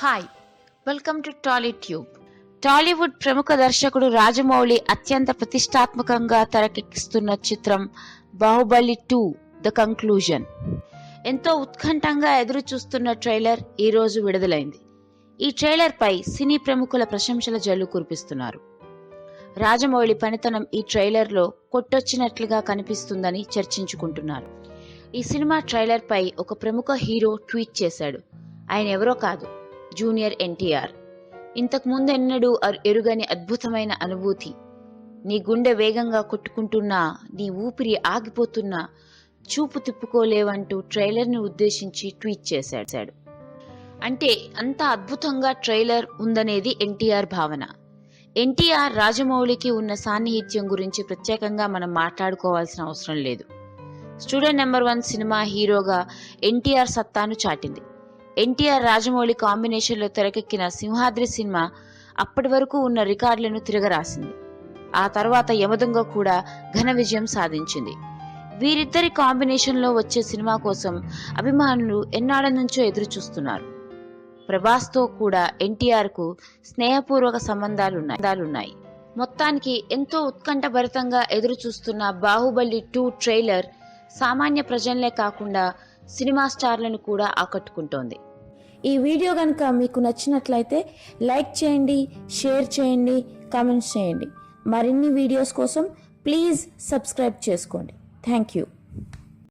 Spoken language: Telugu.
Hi welcome to Tolly tube Tollywood ప్రముఖ దర్శకుడు రాజమౌళి అత్యంత ప్రతిష్టాత్మకంగా తెరకెక్కిస్తున్న చిత్రం బాహుబలి టూ ద కంక్లూజన్ ఎంతో ఉత్కంఠంగా ఎదురు చూస్తున్న ట్రైలర్ ఈరోజు విడుదలైంది. ఈ ట్రైలర్పై సినీ ప్రముఖుల ప్రశంసల జల్లు కురిపిస్తున్నారు. రాజమౌళి పనితనం ఈ ట్రైలర్లో కొట్టొచ్చినట్లుగా కనిపిస్తుందని చర్చించుకుంటున్నారు. ఈ సినిమా ట్రైలర్పై ఒక ప్రముఖ హీరో ట్వీట్ చేశాడు. ఆయన ఎవరో కాదు జూనియర్ ఎన్టీఆర్. ఇంతకు ముందెన్నడూ అర్- ఎరుగని అద్భుతమైన అనుభూతి. నీ గుండె వేగంగా కొట్టుకుంటున్నా నీ ఊపిరి ఆగిపోతున్నా చూపు తిప్పుకోలేవంటూ ట్రైలర్ని ఉద్దేశించి ట్వీట్ చేశాడు. అంటే అంత అద్భుతంగా ట్రైలర్ ఉందనేది ఎన్టీఆర్ భావన. ఎన్టీఆర్ రాజమౌళికి ఉన్న సాన్నిహిత్యం గురించి ప్రత్యేకంగా మనం మాట్లాడుకోవాల్సిన అవసరం లేదు. స్టూడెంట్ నెంబర్ వన్ సినిమా హీరోగా ఎన్టీఆర్ సత్తాను చాటింది. ఎన్టీఆర్ రాజమౌళి కాంబినేషన్లో తెరకెక్కిన సింహాద్రి సినిమా అప్పటి వరకు ఉన్న రికార్డులను తిరగరాసింది. ఆ తర్వాత యమదొంగ కూడా ఘన విజయం సాధించింది. వీరిద్దరి కాంబినేషన్లో వచ్చే సినిమా కోసం అభిమానులు ఎన్నాళ్ళ నుంచో ఎదురు చూస్తున్నారు ప్రభాస్తో కూడా ఎన్టీఆర్కు స్నేహపూర్వక సంబంధాలున్నాయి. మొత్తానికి ఎంతో ఉత్కంఠభరితంగా ఎదురు చూస్తున్న బాహుబలి టూ ట్రైలర్ సామాన్య ప్రజలనే కాకుండా సినిమా స్టార్లను కూడా ఆకట్టుకుంటోంది. ఈ వీడియో కనుక మీకు నచ్చినట్లయితే లైక్ చేయండి షేర్ చేయండి కామెంట్స్ చేయండి. మరిన్ని వీడియోస్ కోసం ప్లీజ్ సబ్స్క్రైబ్ చేసుకోండి. Thank you.